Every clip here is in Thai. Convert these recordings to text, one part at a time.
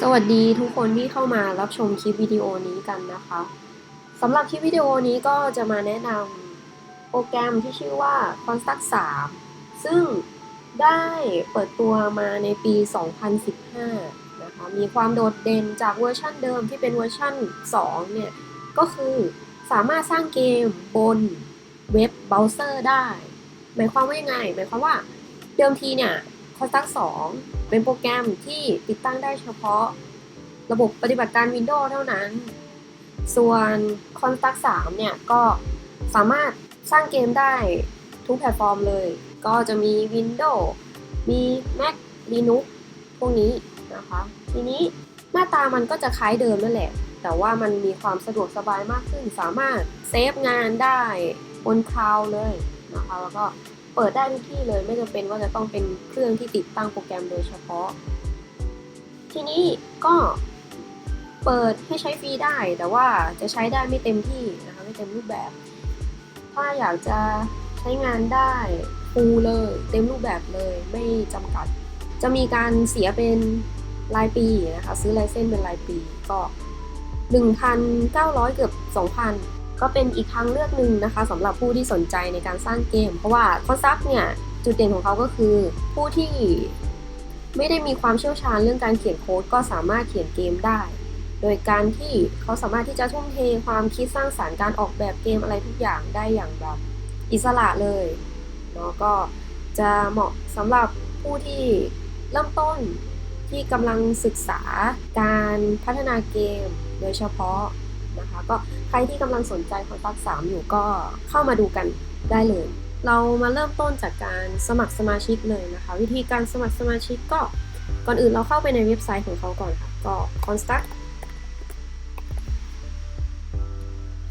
สวัสดีทุกคนที่เข้ามารับชมคลิปวิดีโอนี้กันนะคะสำหรับคลิปวิดีโอนี้ก็จะมาแนะนำโปรแกรมที่ชื่อว่า Construct 3 ซึ่งได้เปิดตัวมาในปี 2015 นะคะ มีความโดดเด่นจากเวอร์ชันเดิมที่เป็นเวอร์ชัน2 เนี่ย ก็คือสามารถสร้างเกมบนเว็บเบราว์เซอร์ได้ หมายความว่ายังไง หมายความว่าเดิมทีเนี่ย Construct 2เป็นโปรแกรมที่ติดตั้งได้เฉพาะระบบปฏิบัติการ Windows เท่านั้น ส่วน Construct 3เนี่ย ก็สามารถสร้างเกมได้ทุกแพลตฟอร์มเลย ก็จะมี Windows มี Mac Linux พวกนี้นะคะ ทีนี้หน้าตามันก็จะคล้ายเดิมนั่นแหละ แต่ว่ามันมีความสะดวกสบายมากขึ้น สามารถเซฟงานได้บนคลาวด์เลยนะคะ แล้วก็ เปิดได้ทุกที่เลยไม่จำเป็นว่าจะต้องเป็นเครื่องที่ติดตั้งโปรแกรมโดยเฉพาะ ทีนี้ก็เปิดให้ใช้ฟรีได้ แต่ว่าจะใช้ได้ไม่เต็มที่นะคะไม่เต็มรูปแบบ ถ้าอยากจะใช้งานได้ฟูลเลย เต็มรูปแบบเลยไม่จำกัด จะมีการเสียเป็นรายปีนะคะซื้อไลเซนส์เป็นรายปีก็ 1,900 เกือบ 2,000 ก็เป็นอีกทางเลือกหนึ่งนะคะสำหรับผู้ที่สนใจในการสร้างเกม เพราะว่าคอนซักเนี่ยจุดเด่นของเขาก็คือผู้ที่ไม่ได้มีความเชี่ยวชาญเรื่องการเขียนโค้ดก็สามารถเขียนเกมได้ โดยการที่เขาสามารถที่จะทุ่มเทความคิดสร้างสารรค์การออกแบบเกมอะไรทุกอย่างได้อย่างแบบอิสระเลยเนาะก็จะเหมาะสำหรับผู้ที่เริ่มต้นที่กำลังศึกษาการพัฒนาเกมโดยเฉพาะ นะคะ ก็ใครที่กำลังสนใจคอนตักสามอยู่ก็เข้ามาดูกันได้เลย เรามาเริ่มต้นจากการสมัครสมาชิกเลยนะคะ วิธีการสมัครสมาชิกก็ก่อนอื่นเราเข้าไปในเว็บไซต์ของเขาก่อนค่ะ ก็ construct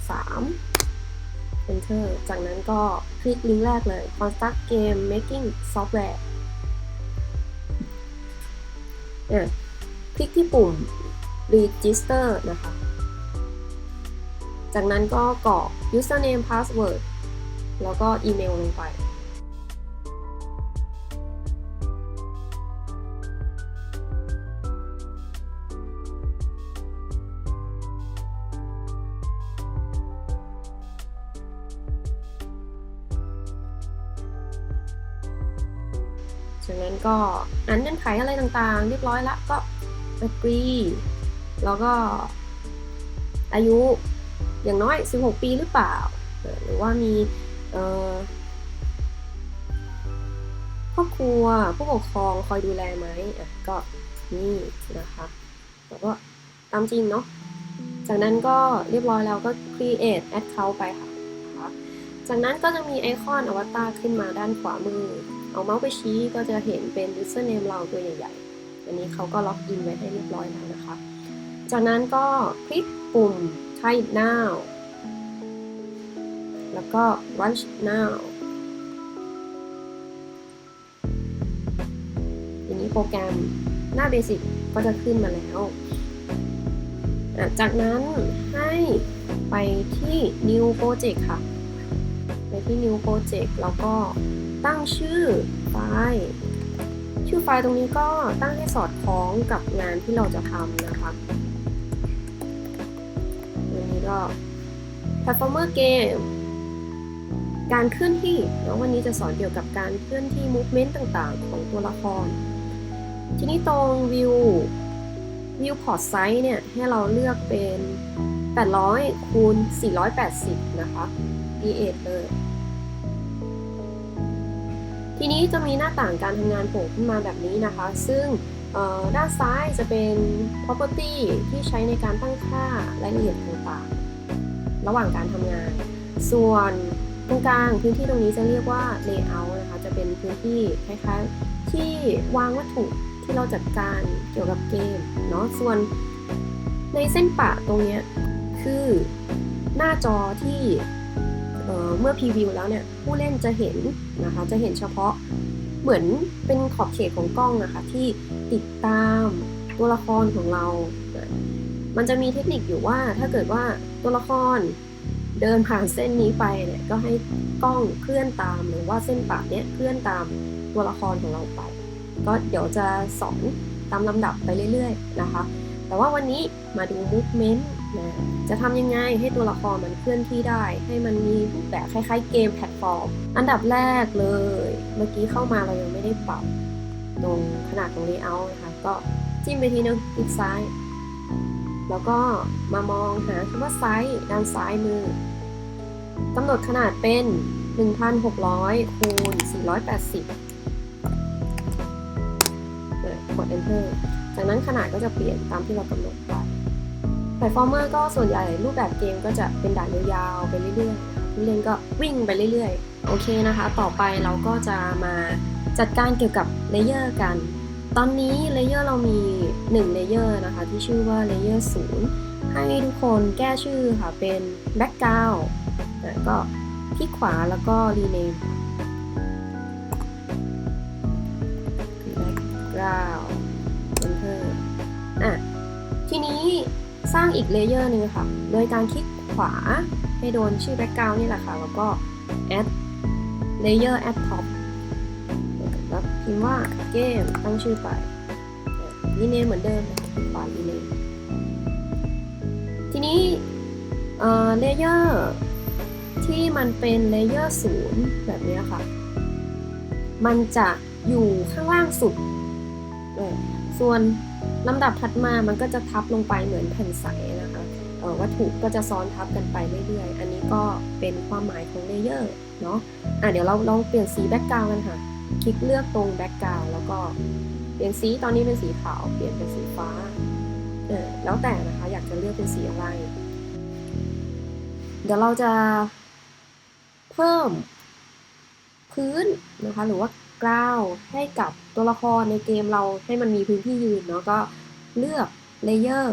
3 enter จากนั้นก็คลิกลิงก์แรกเลย construct game making software อะคลิกที่ปุ่ม register นะคะ จากนั้นก็กรอก username password แล้วก็อีเมลลงไปจากนั้นก็อ่านเงื่อนไขอะไรต่างๆ เรียบร้อยละก็ agree แล้วก็อายุ อย่างน้อย 16 ปีหรือเปล่า หรือว่ามีครอบครัวผู้ปกครองคอยดูแลไหมอะก็นี่นะคะแล้วก็ตามจริงเนาะจากนั้นก็เรียบร้อยแล้วก็ create account ไปค่ะจากนั้นก็จะมีไอคอนอวตารขึ้นมาด้านขวามือ เอาเมาส์ไปชี้ก็จะเห็นเป็น username เราตัวใหญ่ๆ อันนี้เขาก็ล็อกอินไว้ให้เรียบร้อยแล้วนะคะ จากนั้นก็คลิกปุ่ม try it now แล้วก็ launch now ทีนี้โปรแกรมหน้าเบสิกก็จะขึ้นมาแล้ว จากนั้นให้ไปที่ new project ค่ะ ไปที่ new project แล้วก็ตั้งชื่อไฟล์ชื่อไฟล์ตรงนี้ก็ตั้งให้สอดคล้องกับงานที่เราจะทำนะคะ อันนี้ก็ platformer game การเคลื่อนที่แล้ววันนี้จะสอนเกี่ยวกับการเคลื่อนที่ movement ต่างๆ ของตัวละคร ทีนี้ตรง view view port size เนี่ย ให้เราเลือกเป็น 800 คูณ 480 นะคะ p8 เลย ทีนี้จะมีหน้าต่างการทำงานโผล่ขึ้นมาแบบนี้นะคะ ซึ่ง ด้านซ้ายจะเป็น property ที่ใช้ในการตั้งค่ารายละเอียดต่างๆ ระหว่างการทำงาน ส่วนตรงกลางพื้นที่ตรงนี้จะเรียกว่า layout นะคะ จะเป็นพื้นที่คล้ายๆที่วางวัตถุที่เราจัดการเกี่ยวกับเกมเนาะ ส่วนในเส้นปะตรงนี้คือหน้าจอที่เมื่อพรีวิวแล้วเนี่ยผู้เล่นจะเห็นนะคะ จะเห็นเฉพาะ เหมือนเป็นขอบเขตของกล้องนะคะ ที่ติดตามตัวละครของเรา มันจะมีเทคนิคอยู่ว่าถ้าเกิดว่าตัวละครเดินผ่านเส้นนี้ไปเนี่ยก็ให้กล้องเคลื่อนตามหรือว่าเส้นปะเนี้ยเคลื่อนตามตัวละครของเราไป ก็เดี๋ยวจะสอนตามลำดับไปเรื่อย ๆ นะคะ แต่ว่าวันนี้มาดู movement นะจะทำยังไงให้ตัวละครมันเคลื่อนที่ได้ ให้มันมีรูปแบบคล้ายๆเกมแพลตฟอร์ม อันดับแรกเลย เมื่อกี้เข้ามาเรายังไม่ได้ปรับตรงขนาดตรง layout นะคะ ก็จิ้มไปทีนึงคลิกซ้าย แล้วก็มามองหาคำว่าไซส์ด้านซ้ายมือกำหนดขนาดเป็น 1,600 คูณ 480เออกด enter จากนั้นขนาดก็จะเปลี่ยนตามที่เรากำหนดไว้ พลตฟอร์มเมอร์ก็ส่วนใหญ่รูปแบบเกมก็จะเป็นด่านยาวๆไปเรื่อยๆนะคะผู้เล่นก็วิ่งไปเรื่อยๆ โอเคนะคะ ต่อไปเราก็จะมาจัดการเกี่ยวกับเลเยอร์กัน ตอนนี้เลเยอร์เรามี1เลเยอร์นะคะ ที่ชื่อว่าเลเยอร์0ให้ทุกคนแก้ชื่อค่ะ เป็น background นะก็คลิกขวาแล้วก็ rename background enter อะทีนี้ สร้างอีกเลเยอร์หนึ่งค่ะ โดยการคลิกขวาให้โดนชื่อ background นี่แหละค่ะ แล้วก็ add layer add top แล้วพิมพ์ว่าเกมตั้งชื่อไปรีเนมเหมือนเดิมคลิกขวารีเนมทีนี้เลเยอร์ที่มันเป็นเลเยอร์ศูนย์แบบนี้ค่ะ มันจะอยู่ข้างล่างสุด ส่วน ลำดับถัดมามันก็จะทับลงไปเหมือนแผ่นใสนะคะวัตถุก็จะซ้อนทับกันไปเรื่อยๆ อันนี้ก็เป็นความหมายของเลเยอร์เนาะอะเดี๋ยวเราลองเปลี่ยนสีแบ็กกราวด์กันค่ะ คลิกเลือกตรงแบ็กกราวด์แล้วก็เปลี่ยนสีตอนนี้เป็นสีขาว เปลี่ยนเป็นสีฟ้าเออแล้วแต่นะคะอยากจะเลือกเป็นสีอะไร เดี๋ยวเราจะเพิ่มพื้นนะคะหรือว่า กราวให้กับตัวละครในเกมเราให้มันมีพื้นที่ยืนเนาะก็เลือก Layer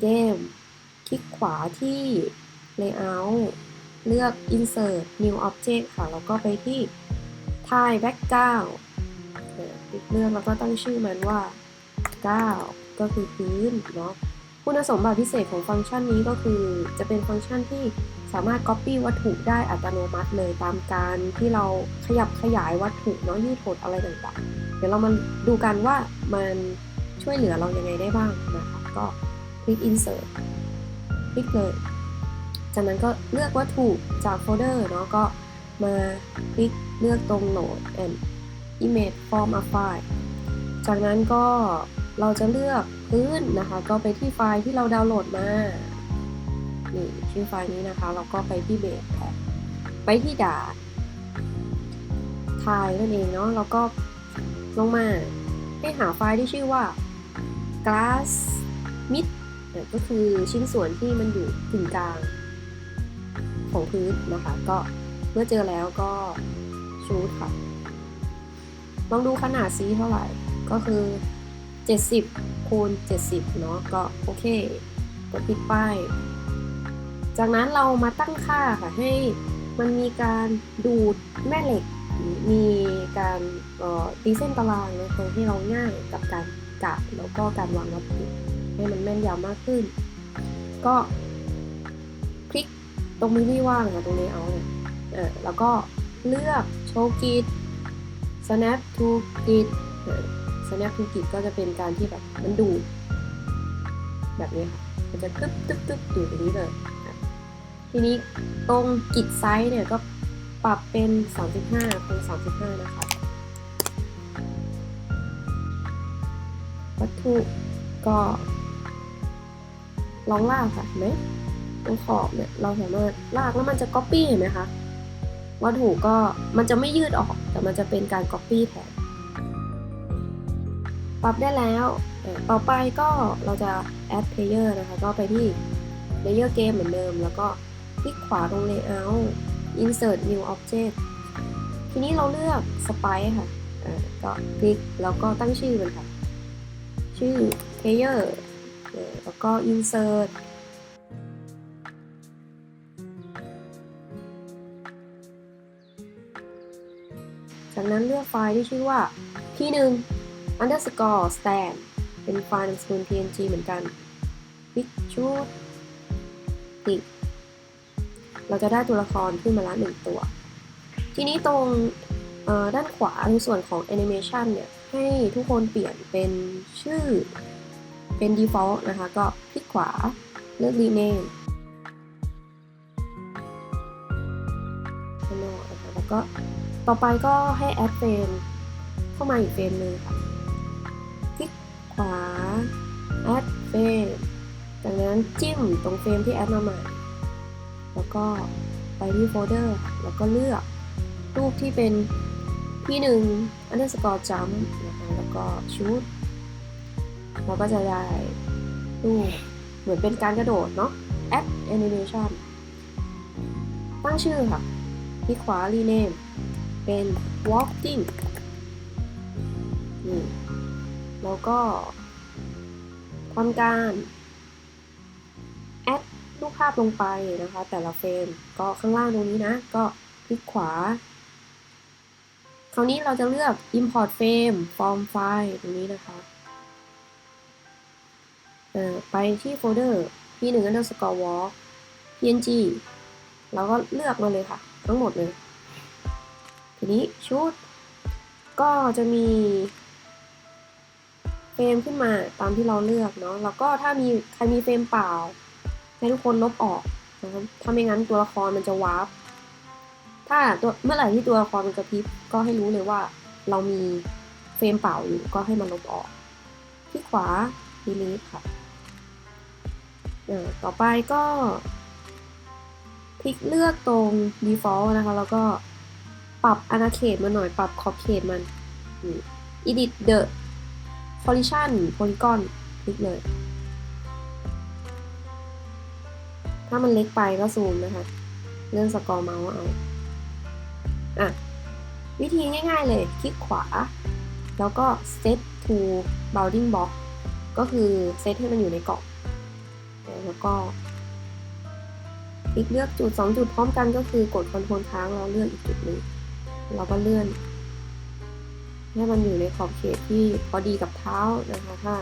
เกมคลิกขวาที่ Layout เลือก Insert New Object ค่ะ แล้วก็ไปที่ Tile Background เอ่อคลิกเลือกแล้วก็ตั้งชื่อมันว่า 9 ก็คือพื้นเนาะคุณสมบัติพิเศษของฟังก์ชันนี้ก็คือจะเป็นฟังก์ชันที่ สามารถ Copy วัตถุได้อัตโนมัติเลยตามการที่เราขยับขยายวัตถุเนาะยืดหดอะไรต่างๆ เดี๋ยวเรามาดูกันว่ามันช่วยเหลือเรายังไงได้บ้างนะคะ ก็คลิก insert คลิกเลย จากนั้นก็เลือกวัตถุจากโฟลเดอร์เนาะก็มาคลิกเลือกตรง Load and Image from a file จากนั้นก็เราจะเลือกพื้นนะคะ ก็ไปที่ไฟล์ที่เราดาวน์โหลดมา นี่ชื่อไฟล์นี้นะคะเราก็ไปที่เบสแท็บไปที่ดาทายนั่นเองเนาะ แล้วก็ลงมาให้หาไฟล์ที่ชื่อว่า glass mid ก็คือชิ้นส่วนที่มันอยู่กึ่งกลางของพื้นนะคะ ก็เมื่อเจอแล้วก็ชูดค่ะ ลองดูขนาดซีเท่าไหร่ ก็คือ 70คูณ70 เนาะ ก็โอเค กดปิดป้าย จากนั้นเรามาตั้งค่าค่ะให้มันมีการดูดแม่เหล็ก มีการตีเส้นตารางนะทำให้เราง่ายกับการกะแล้วก็การวางวัตถุให้มันแม่นยำมากขึ้น ก็คลิกตรงมือที่ว่างค่ะตรงนี้เอาเนี่ยเออแล้วก็เลือกโชว์ก i ด snap to grid เออ snap to grid ก็จะเป็นการที่แบบมันดูดแบบนี้ค่ะ มันจะตึ๊บตึ๊บตึ๊บอยู่ตรงนี้เลย ทีนี้ตรงกิดไซส์เนี่ยก็ปรับเป็น 35คูณ35 นะคะ วัตถุก็ลองลากค่ะเห็นไหมตรงขอบเนี่ยเราสามารถลากแล้วมันจะ Copy เห็นไหมคะวัตถุก็มันจะไม่ยืดออกแต่มันจะเป็นการ Copy แทนปรับได้แล้ว ต่อไปก็เราจะ add player นะคะ ก็ไปที่ layer game เหมือนเดิมแล้วก็ คลิกขวาตรง layout insert new object ทีนี้เราเลือก spike ค่ะก็คลิกแล้วก็ตั้งชื่อมันค่ะ ชื่อ player เอ่อแล้วก็ insert จากนั้นเลือกไฟล์ที่ชื่อว่า p1 underscore stand เป็นไฟล์นามสกุล png เหมือนกันคลิกชูดติด เราจะได้ตัวละครขึ้นมาละหนึ่งตัว ทีนี้ตรงด้านขวาในส่วนของ animation เนี่ย ให้ทุกคนเปลี่ยนเป็นชื่อเป็น default นะคะ ก็คลิกขวาเลือก rename นะคะแล้วก็ต่อไปก็ให้ add frame เข้ามาอีกเฟรมหนึ่งค่ะ คลิกขวา add frame จากนั้นจิ้มตรงเฟรมที่แอดมาใหม่ แล้วก็ไปที่โฟลเดอร์แล้วก็เลือกรูปที่เป็นพี่หนึ่ง underscore jump นะคะแล้วก็ชุดเราก็จะได้รูปเหมือนเป็นการกระโดดเนาะ add animation ตั้งชื่อค่ะคลิกขวา rename เป็น walking นี่แล้วก็ทำการ รูปภาพลงไปนะคะ แต่ละเฟรมก็ข้างล่างตรงนี้นะ ก็คลิกขวา คราวนี้เราจะเลือก import frame from file ตรงนี้นะคะเอ่อไปที่โฟลเดอร์ p1 underscore walk png เราก็เลือกมาเลยค่ะ ทั้งหมดเลย ทีนี้ชุด ก็จะมีเฟรมขึ้นมาตามที่เราเลือกเนาะแล้วก็ถ้ามีใครมีเฟรมเปล่า ให้ทุกคนลบออกนะครับถ้าไม่งั้นตัวละครมันจะวาร์ป ถ้าตัวเมื่อไหร่ที่ตัวละครมันกระพริบก็ให้รู้เลยว่า เรามีเฟรมเปล่าอยู่ก็ให้มันลบออก ที่ขวา delete ค่ะอ่าต่อไปก็คลิกเลือกตรง default นะคะ แล้วก็ปรับอาณาเขตมันหน่อยปรับขอบเขตมัน edit the collision polygon คลิกเลย ถ้ามันเล็กไปก็ซูมนะคะ เลื่อนสกอร์เมาส์เอาอะวิธีง่ายๆเลย คลิกขวา แล้วก็ set to bounding box ก็คือเซตให้มันอยู่ในกล่องแล้วก็ คลิกเลือกจุด 2 จุดพร้อมกันก็คือกดคอนโทรลค้างแล้วเลือกอีกจุดหนึ่งเราก็เลื่อน ให้มันอยู่ในขอบเขตที่พอดีกับเท้านะคะ ถ้า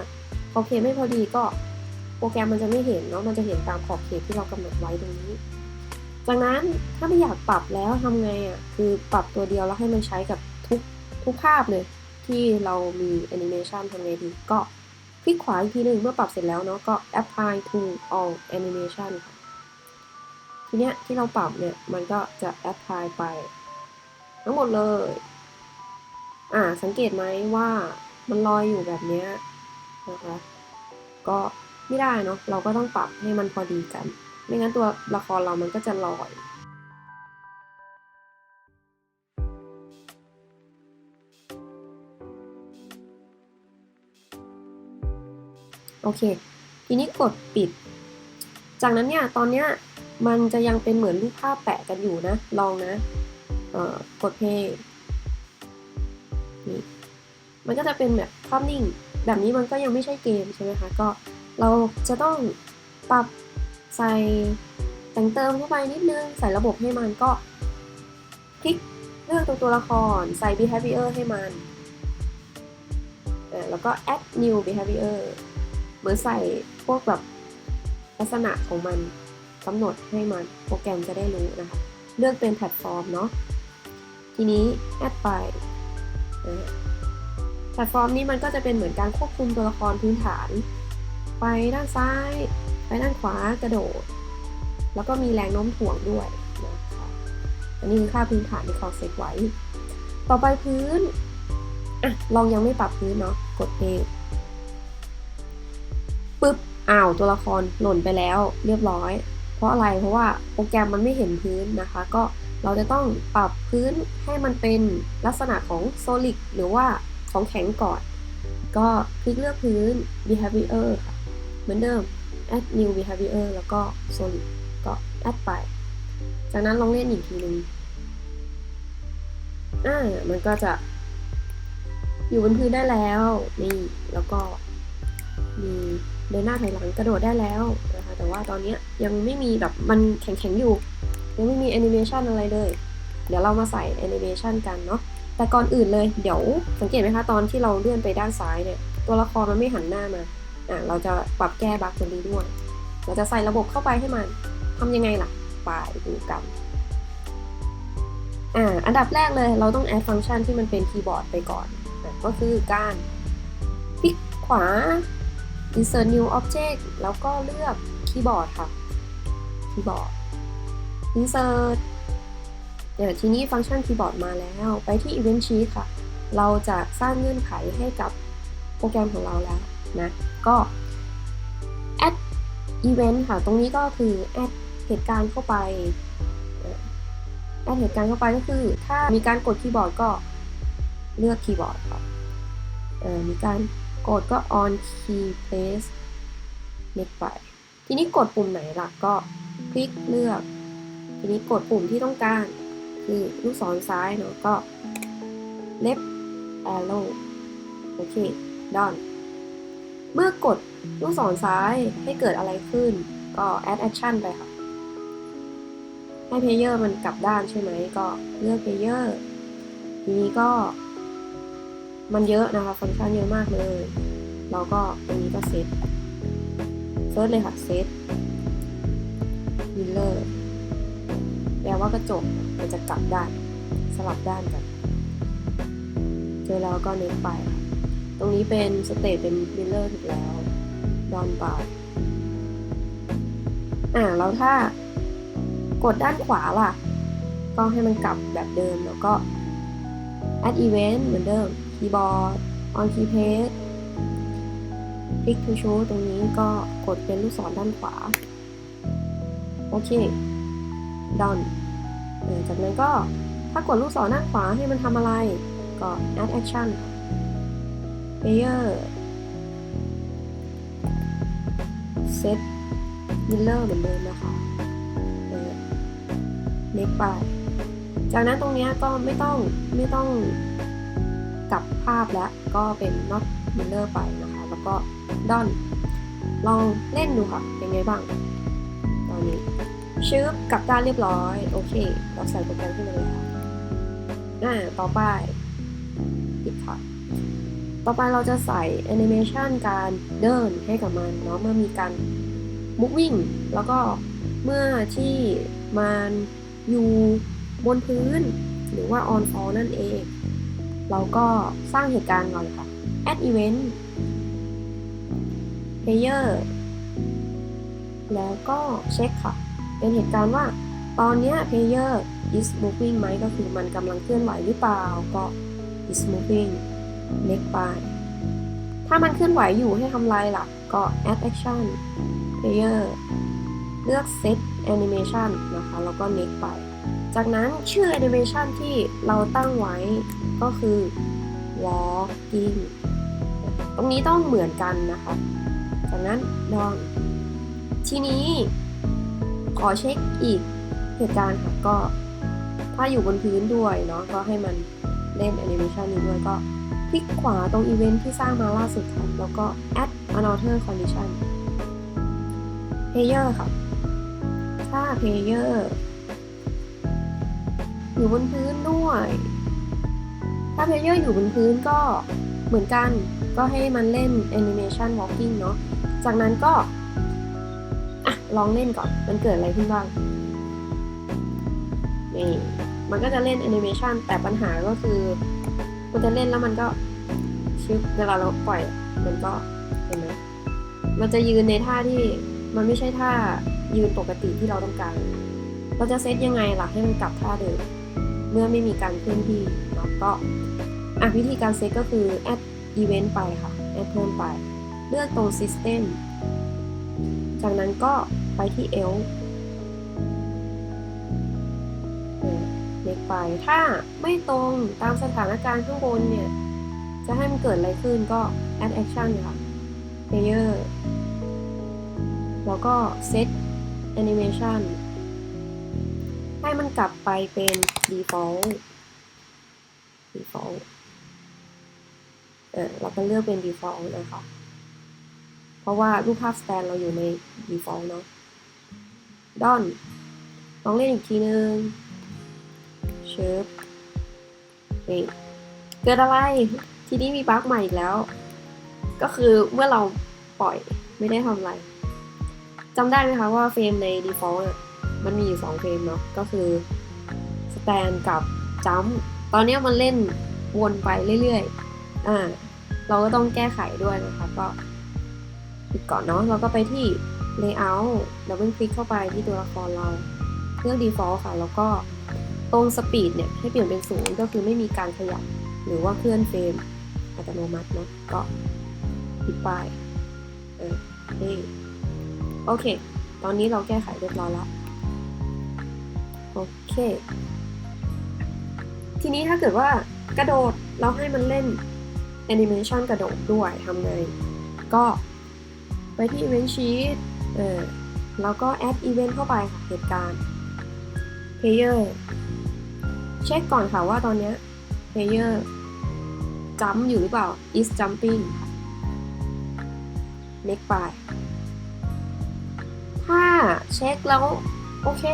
ขอบเขตไม่พอดีก็ โปรแกรมมันจะไม่เห็นเนาะ มันจะเห็นตามขอบเขตที่เรากำหนดไว้ตรงนี้ จากนั้นถ้าไม่อยากปรับแล้วทำไงอะ คือปรับตัวเดียวแล้วให้มันใช้กับทุกทุกภาพเลย ที่เรามีแอนิเมชันทำไงดีก็คลิกขวาอีกทีหนึ่งเมื่อปรับเสร็จแล้วเนาะก็ apply to all animation ค่ะทีเนี้ยที่เราปรับเนี่ยมันก็จะ apply ไป ทั้งหมดเลย อ่าสังเกตไหมว่ามันลอยอยู่แบบเนี้ยนะคะก็ ไม่ได้เนาะเราก็ต้องปรับให้มันพอดีกัน ไม่งั้นตัวละครเรามันก็จะลอยโอเค ทีนี้กดปิด จากนั้นเนี่ย ตอนเนี้ยมันจะยังเป็นเหมือนรูปภาพแปะกันอยู่นะ ลองนะกดเพลย์นี่มันก็จะเป็นแบบภาพนิ่ง แบบนี้มันก็ยังไม่ใช่เกมใช่ไหมคะ ก็ เราจะต้องปรับใส่แต่งเติมเข้าไปนิดนึง ใส่ระบบให้มันก็คลิกเลือกตัวตัวละครใส่ behavior ให้มัน แล้วก็ add new behavior เหมือนใส่พวกแบบลักษณะของมันกำหนดให้มันโปรแกรมจะได้รู้นะคะ เลือกเป็นแพลตฟอร์มเนาะทีนี้ add ไปแพลตฟอร์มนี้มันก็จะเป็นเหมือนการควบคุมตัวละครพื้นฐาน ไปด้านซ้าย ไปด้านขวากระโดด แล้วก็มีแรงโน้มถ่วงด้วยนะคะอันนี้คือค่าพื้นฐานที่เขาเซตไว้ ต่อไปพื้นอะลองยังไม่ปรับพื้นเนาะกดเพลย์ปึ๊บอ้าวตัวละครหล่นไปแล้วเรียบร้อย เพราะอะไรเพราะว่าโปรแกรมมันไม่เห็นพื้นนะคะ ก็เราจะต้องปรับพื้นให้มันเป็นลักษณะของ solid หรือว่าของแข็งก่อน ก็คลิกเลือกพื้น behavior ค่ะ เหมือนเดิม add new behavior แล้วก็ solid ก็ add ไป จากนั้นลองเล่นอีกทีหนึงอ่ามันก็จะอยู่บนพื้นได้แล้ว นี่ แล้วก็มีเดินหน้าถอยหลังกระโดดได้แล้วนะคะแต่ว่าตอนนี้ยังไม่มีแบบมันแข็งๆอยู่ ยังไม่มีแอนิเมชันอะไรเลย เดี๋ยวเรามาใส่แอนิเมชันกันเนาะแต่ก่อนอื่นเลยเดี๋ยวสังเกตไหมคะตอนที่เราเลื่อนไปด้านซ้ายเนี่ย ตัวละครมันไม่หันหน้ามา เราจะปรับแก้บั๊กตรงนี้ด้วย เราจะใส่ระบบเข้าไปให้มันทำยังไงล่ะ ไปดูกันอ่าอันดับแรกเลยเราต้องแอดฟังก์ชันที่มันเป็นคีย์บอร์ดไปก่อนอะก็คือการคลิกขวา insert new object แล้วก็เลือกคีย์บอร์ดค่ะคีย์บอร์ด insert เดี๋ยวทีนี้ฟังก์ชันคีย์บอร์ดมาแล้ว ไปที่ event sheet ค่ะ เราจะสร้างเงื่อนไขให้กับโปรแกรมของเราแล้ว นะก็ add event ค่ะ ตรงนี้ก็คือ add เหตุการณ์เข้าไปแอดเหตุการณ์เข้าไปก็คือ ถ้ามีการกดคีย์บอร์ดก็เลือกคีย์บอร์ดครับมีการกดก็ on key place next ไป ทีนี้กดปุ่มไหนล่ะก็คลิกเลือก ทีนี้กดปุ่มที่ต้องการ คือลูกศรซ้ายเนาะก็ left arrow โอเค done มื่อกดลูกศรซ้ายให้เกิดอะไรขึ้น ก็ add action ไปค่ะ ให้เพลเยอร์มันกลับด้านใช่ไหมก็เลือกเพลเยอร์ทีนี้ก็ มันเยอะนะคะ ฟังก์ชันเยอะมากเลย เราก็ตรงนี้ก็เซตเซิร์ชเลยค่ะเซตมิลเลอร์แปลว่ากระจกมันจะกลับด้าน สลับด้านกัน เจอแล้วก็เน็ตไปค่ะ ตรงนี้เป็นสเตทเป็นมิลเลอร์ถูกแล้วดอนไปอ่าแล้วถ้ากดด้านขวาล่ะ ก็ให้มันกลับแบบเดิมแล้วก็ add event เหมือนเดิมคีย์บอร์ด on key page click to show ตรงนี้ก็กดเป็นลูกศรด้านขวา โอเค done เออจากนั้นก็ถ้ากดลูกศรด้านขวาให้มันทำอะไร ก็ add action player set miller เหมือนเดิมนะคะเล็กไป จากนั้นตรงนี้ก็ไม่ต้องไม่ต้องกลับภาพแล้วก็เป็น not mirror ไปนะคะ แล้วก็ดอน ลองเล่นดูค่ะ เป็นไงบ้าง ตอนนี้ชืบกลับด้านเรียบร้อย โอเค เราใส่โปรแกรมขึ้นมาเลยค่ะอ่าต่อไปปิดค่ะ ต่อไปเราจะใส่แอนิเมชันการเดินให้กับมันเนาะเมื่อมีการ moving แล้วก็เมื่อที่มันอยู่บนพื้น หรือว่า on fall นั่นเอง เราก็สร้างเหตุการณ์ก่อนค่ะ add event player แล้วก็เช็คค่ะ เป็นเหตุการณ์ว่าตอนเนี้ย player is moving ไหมก็คือมันกำลังเคลื่อนไหวหรือเปล่าก็ is moving next ไปถ้ามันเคลื่อนไหวอยู่ให้ทำไรล่ะก็ add action player เลือก set animation นะคะ แล้วก็ next ไป จากนั้นชื่อ animation ที่เราตั้งไว้ก็คือ walking ตรงนี้ต้องเหมือนกันนะคะ จากนั้นดอนทีนี้ขอเช็คอีกเหตุการณ์ค่ะก็ ถ้าอยู่บนพื้นด้วยเนาะก็ให้มันเล่น animation นี้ด้วยก็ คลิกขวาตรงอีเวนท์ที่สร้างมาล่าสุดค่ะ แล้วก็ add another condition player ค่ะ ถ้า player อยู่บนพื้นด้วย ถ้า player อยู่บนพื้นก็เหมือนกัน ก็ให้มันเล่น animation walking เนาะ จากนั้นก็ อะ ลองเล่นก่อน มันเกิดอะไรขึ้นบ้าง นี่ มันก็จะเล่น animation แต่ปัญหาก็คือ มันจะเล่นแล้วมันก็ชึบเวลาเราปล่อย มันก็เห็นไหมมันจะยืนในท่าที่มันไม่ใช่ท่ายืนปกติที่เราต้องการ เราจะเซตยังไงล่ะให้มันกลับท่าเดิมเมื่อไม่มีการเคลื่อนที่เนาะก็อะวิธีการเซตก็คือ add event ไปค่ะ add เพิ่มไป เลือกตรง system จากนั้นก็ไปที่ else เล็กไป ถ้าไม่ตรงตามสถานการณ์ข้างบนเนี่ย จะให้มันเกิดอะไรขึ้นก็ add action ค่ะ player แล้วก็ set animation ให้มันกลับไปเป็น default default เออเราก็เลือกเป็น default นะคะเพราะว่ารูปภาพ stand เราอยู่ใน default เนาะ don ลองเล่นอีกทีนึง เชิฟเกิดอะไร ทีนี้มีบั๊กใหม่อีกแล้ว ก็คือเมื่อเราปล่อยไม่ได้ทำอะไรจำได้ไหมคะว่าเฟรมใน default มันมีอยู่สองเฟรมเนาะก็คือ stand กับ jump ตอนนี้มันเล่นวนไปเรื่อยๆ อ่า เราก็ต้องแก้ไขด้วยนะคะ ก็ปิดก่อนเนาะเราก็ไปที่ layout ดับเบิลคลิกเข้าไปที่ตัวละครเราเลือก default ค่ะ แล้วก็ ตรง speed เนี่ยให้เปลี่ยนเป็นศูนย์ก็คือไม่มีการขยับหรือว่าเคลื่อนเฟรมอัตโนมัติเนาะก็ปิดไปเออนี่โอเค ตอนนี้เราแก้ไขเรียบร้อยแล้ว โอเค ทีนี้ถ้าเกิดว่ากระโดดเราให้มันเล่นแอนิเมชันกระโดดด้วยทำไง ก็ไปที่ Event Sheet เออแล้วก็ add event เข้าไปค่ะเหตุการณ์ player เช็คก่อนค่ะว่าตอนนี้ย player จัมอยู่หรือเปล่า is jumping next ไปถ้าเช็คแล้ว โอเค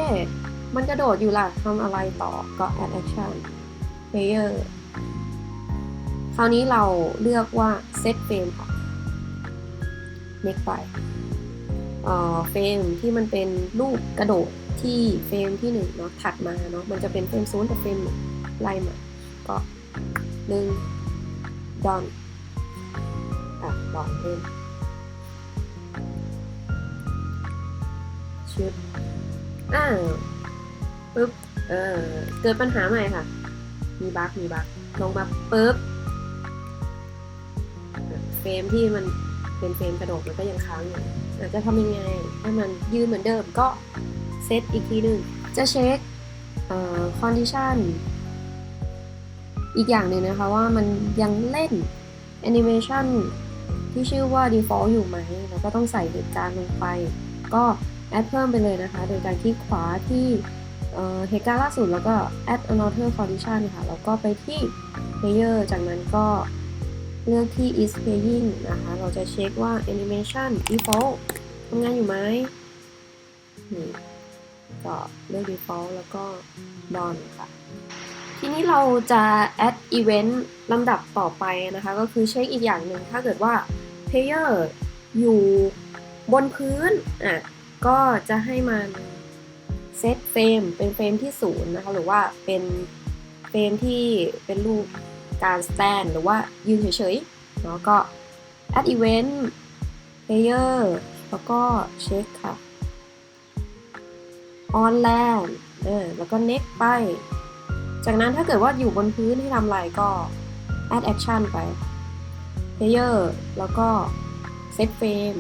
มันกระโดดอยู่ล่ะทำอะไรต่อก็ add action player คราวนี้เราเลือกว่า set frame ค่ะ next ไปเอ่อเฟรมที่มันเป็นรูปกระโดด ที่เฟรมที่หนึ่งเนาะถัดมาเนาะมันจะเป็นเฟรมศูนย์กับเฟรมหนึ่งไล่มาก็หนึ่งดอนอะดอนเล่นชุดอ่าปึ๊บเออเกิดปัญหาใหม่ค่ะ มีบั๊กมีบั๊กลงมาปึ๊บเฟรมที่มันเป็นเฟรมกระโดดมันก็ยังค้างอยู่อาจจะทำยังไงให้มันยืนเหมือนเดิมก็ เซตอีกทีหนึ่งจะเช็คเอ่อคอนดิชันอีกอย่างหนึ่งนะคะว่ามันยังเล่นแอนิเมชันที่ชื่อว่า default อยู่ไหม แล้วก็ต้องใส่เหตุการณ์ลงไป ก็แอดเพิ่มไปเลยนะคะ โดยการคลิกขวาที่เหตุการณ์ล่าสุดแล้วก็ add another condition ค่ะ แล้วก็ไปที่ player จากนั้นก็เลือกที่ is playing นะคะ เราจะเช็คว่า animation default ทำงานอยู่ไหมนี่ ก็เลือก default แล้วก็ done ค่ะ ทีนี้เราจะ add event ลำดับต่อไปนะคะ ก็คือเช็คอีกอย่างหนึ่งถ้าเกิดว่า player อยู่บนพื้นอะก็จะให้มันเซตเฟรมเป็นเฟรมที่ศูนย์นะคะ หรือว่าเป็นเฟรมที่เป็นรูปการ stand หรือว่ายืนเฉยๆเนาะก็ add event player แล้วก็เช็คค่ะ on land เออแล้วก็ next ไป จากนั้นถ้าเกิดว่าอยู่บนพื้นให้ทำอะไรก็ add action ไป player แล้วก็ set frame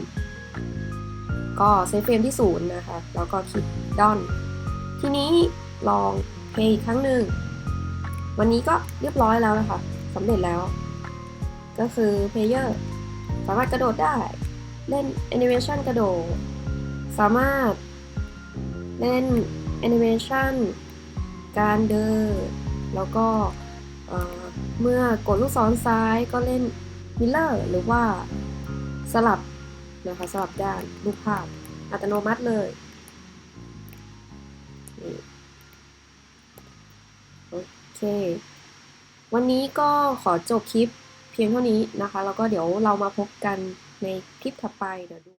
ก็เซฟเฟรมที่ศูนย์นะคะ แล้วก็คลิกดอน ทีนี้ลองเพย์อีกครั้งหนึ่ง วันนี้ก็เรียบร้อยแล้วนะคะสำเร็จแล้ว ก็คือเพลเยอร์สามารถกระโดดได้ เล่นแอนิเมชันกระโดด สามารถ เล่นแอนิเมชันการเดิน แล้วก็เมื่อกดลูกศรซ้ายก็เล่นมิลเลอร์หรือว่าสลับนะคะสลับด้านรูปภาพอัตโนมัติเลยโอเค วันนี้ก็ขอจบคลิปเพียงเท่านี้นะคะ แล้วก็เดี๋ยวเรามาพบกันในคลิปถัดไปเดี๋ยวดู